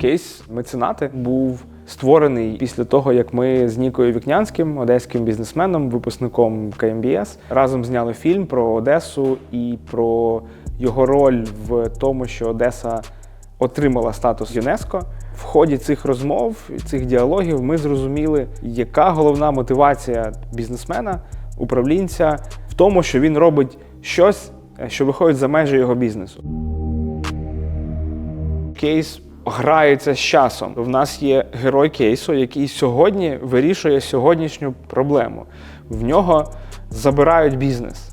Кейс меценати був створений після того, як ми з Нікою Вікнянським, одеським бізнесменом, випускником КМБС, разом зняли фільм про Одесу і про його роль в тому, що Одеса отримала статус ЮНЕСКО. В ході цих розмов, цих діалогів ми зрозуміли, яка головна мотивація бізнесмена, управлінця в тому, що він робить щось, що виходить за межі його бізнесу. Кейс грається з часом. В нас є герой кейсу, який сьогодні вирішує сьогоднішню проблему. В нього забирають бізнес.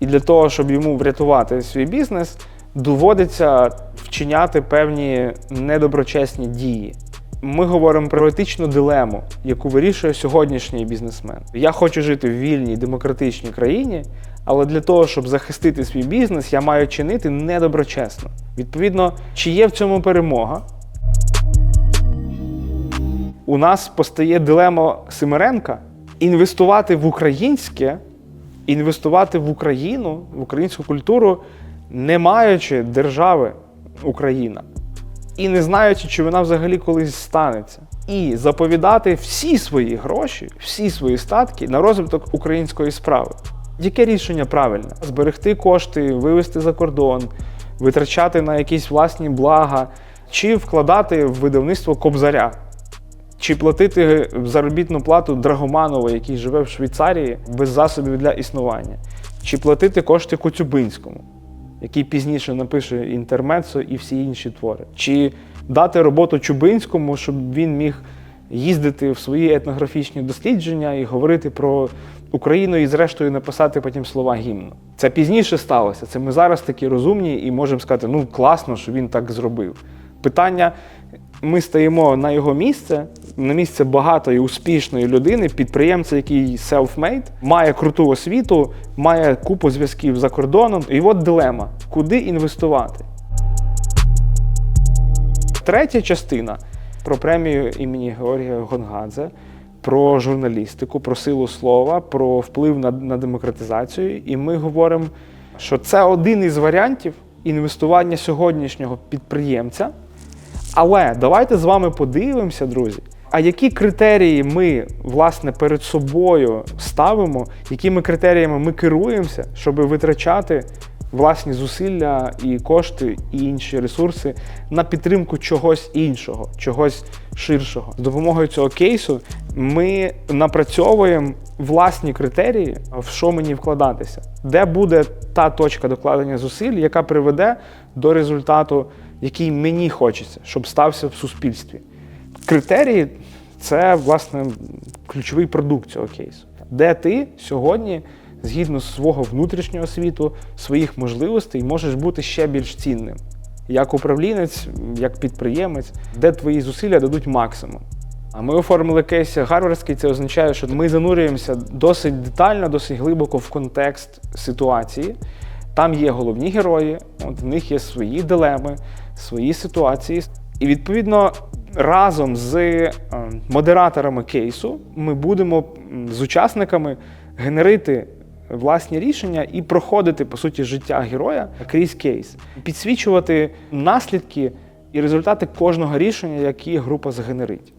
І для того, щоб йому врятувати свій бізнес, доводиться вчиняти певні недоброчесні дії. Ми говоримо про етичну дилему, яку вирішує сьогоднішній бізнесмен. Я хочу жити в вільній демократичній країні, але для того, щоб захистити свій бізнес, я маю чинити недоброчесно. Відповідно, чи є в цьому перемога? У нас постає дилема Симиренка інвестувати в українське, інвестувати в Україну, в українську культуру, не маючи держави Україна і не знаючи, чи вона взагалі колись станеться. І заповідати всі свої гроші, всі свої статки на розвиток української справи. Яке рішення правильне? Зберегти кошти, вивезти за кордон, витрачати на якісь власні блага, чи вкладати в видавництво кобзаря, чи платити заробітну плату Драгоманову, який живе в Швейцарії без засобів для існування, чи платити кошти Коцюбинському, який пізніше напише інтермецо і всі інші твори, чи дати роботу Чубинському, щоб він міг їздити в свої етнографічні дослідження і говорити про Україну і, зрештою, написати потім слова гімну. Це пізніше сталося. Це ми зараз такі розумні і можемо сказати, ну класно, що він так зробив. Питання: ми стаємо на його місце, на місце багатої, успішної людини, підприємця, який self-made, має круту освіту, має купу зв'язків за кордоном. І от дилема: куди інвестувати? Третя частина про премію імені Георгія Гонгадзе, про журналістику, про силу слова, про вплив на, на демократизацію. І ми говоримо, що це один із варіантів інвестування сьогоднішнього підприємця. Але давайте з вами подивимося, друзі. А які критерії ми власне перед собою ставимо, якими критеріями ми керуємося, щоб витрачати власні зусилля і кошти і інші ресурси на підтримку чогось іншого, чогось ширшого. З допомогою цього кейсу ми напрацьовуємо власні критерії, в що мені вкладатися, де буде та точка докладення зусиль, яка приведе до результату, який мені хочеться, щоб стався в суспільстві. Критерії це власне ключовий продукт цього кейсу, де ти сьогодні згідно свого внутрішнього світу, своїх можливостей, можеш бути ще більш цінним. Як управлінець, як підприємець, де твої зусилля дадуть максимум. А ми оформили кейс гарвардський, це означає, що ми занурюємося досить детально, досить глибоко в контекст ситуації. Там є головні герої, от в них є свої дилеми, свої ситуації. І відповідно разом з е, модераторами кейсу ми будемо з учасниками генерити власні рішення і проходити по суті життя героя крізь кейс, підсвічувати наслідки і результати кожного рішення, які група згенерить.